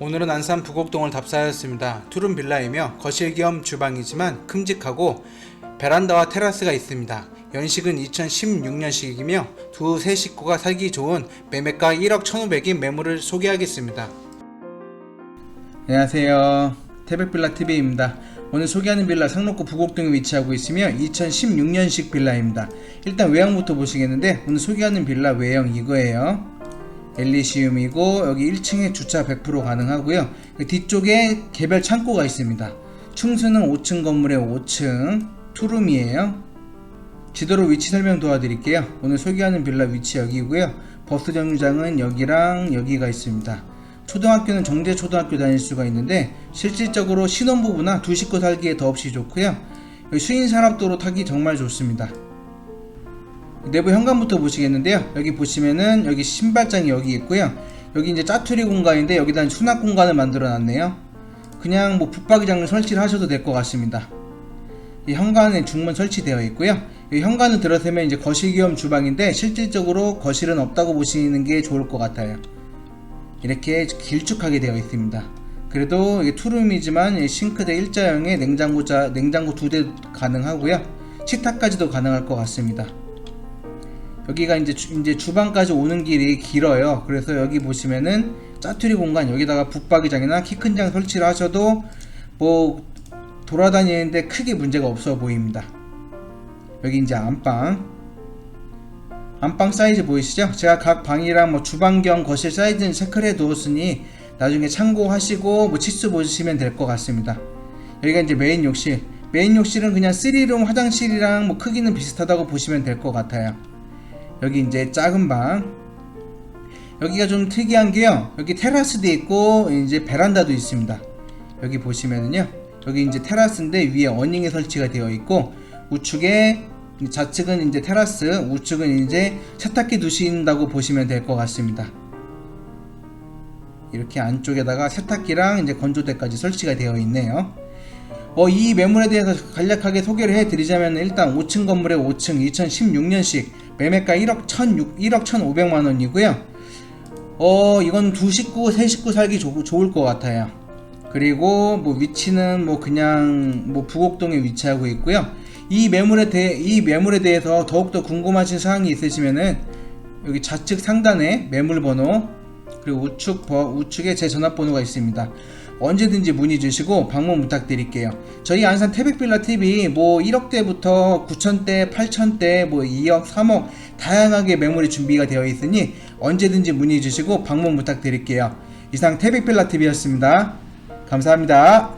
오늘은 안산 부곡동을 답사하였습니다. 투룸 빌라이며 거실 겸 주방이지만 큼직하고 베란다와 테라스가 있습니다. 연식은 2016년식이며 두 세 식구가 살기 좋은 매매가 1억 1,500인 매물을 소개하겠습니다. 안녕하세요. 태백빌라 TV입니다. 오늘 소개하는 빌라 상록구 부곡동에 위치하고 있으며 2016년식 빌라입니다. 일단 외형부터 보시겠는데 오늘 소개하는 빌라 외형 이거예요. 엘리시움이고 여기 1층에 주차 100% 가능하고요. 그 뒤쪽에 개별 창고가 있습니다. 충수는 5층 건물의 5층 투룸이에요. 지도로 위치 설명 도와드릴게요. 오늘 소개하는 빌라 위치 여기고요. 버스 정류장은 여기랑 여기가 있습니다. 초등학교는 정제 초등학교 다닐 수가 있는데 실질적으로 신혼부부나 두 식구 살기에 더없이 좋고요. 수인 산업도로 타기 정말 좋습니다. 내부 현관부터 보시겠는데요. 여기 보시면은 여기 신발장이 여기 있고요. 여기 이제 짜투리 공간인데 여기다 수납 공간을 만들어 놨네요. 그냥 뭐 붙박이장을 설치를 하셔도 될 것 같습니다. 이 현관에 중문 설치되어 있고요. 이 현관을 들어서면 이제 거실 겸 주방인데 실질적으로 거실은 없다고 보시는 게 좋을 것 같아요. 이렇게 길쭉하게 되어 있습니다. 그래도 이게 투룸이지만 이 싱크대 일자형에 냉장고자 냉장고 두 대 가능하고요. 식탁까지도 가능할 것 같습니다. 여기가 이제 주, 이제 주방까지 오는 길이 길어요. 그래서 여기 보시면은 짜투리 공간 여기다가 붙박이장이나 키 큰 장 설치를 하셔도 뭐 돌아다니는데 크게 문제가 없어 보입니다. 여기 이제 안방 안방 사이즈 보이시죠? 제가 각 방이랑 뭐 주방 겸 거실 사이즈는 체크를 해 두었으니 나중에 참고하시고 뭐 치수 보시면 될 것 같습니다. 여기가 이제 메인 욕실. 메인 욕실은 그냥 3룸 화장실이랑 뭐 크기는 비슷하다고 보시면 될 것 같아요. 여기 이제 작은 방. 여기가 좀 특이한 게요. 여기 테라스도 있고 이제 베란다도 있습니다. 여기 보시면은요. 여기 이제 테라스인데 위에 어닝이 설치가 되어 있고 우측에 좌측은 이제 테라스, 우측은 이제 세탁기 두신다고 보시면 될 것 같습니다. 이렇게 안쪽에다가 세탁기랑 이제 건조대까지 설치가 되어 있네요. 어, 이 매물에 대해서 간략하게 소개를 해드리자면 일단 5층 건물의 5층 2016년식 매매가 1억 1 1억 1,500만 원이고요. 어, 이건 두 식구, 세 식구 살기 좋, 좋을 것 같아요. 그리고 뭐 위치는 뭐 그냥 뭐 부곡동에 위치하고 있고요. 이 매물에 대해 이 매물에 대해서 더욱더 궁금하신 사항이 있으시면은 여기 좌측 상단에 매물 번호 그리고 우측 버, 우측에 제 전화번호가 있습니다. 언제든지 문의 주시고 방문 부탁드릴게요. 저희 안산 태백빌라 TV 뭐 1억대부터 9천대, 8천대, 뭐 2억, 3억 다양하게 매물이 준비가 되어 있으니 언제든지 문의 주시고 방문 부탁드릴게요. 이상 태백빌라 TV였습니다. 감사합니다.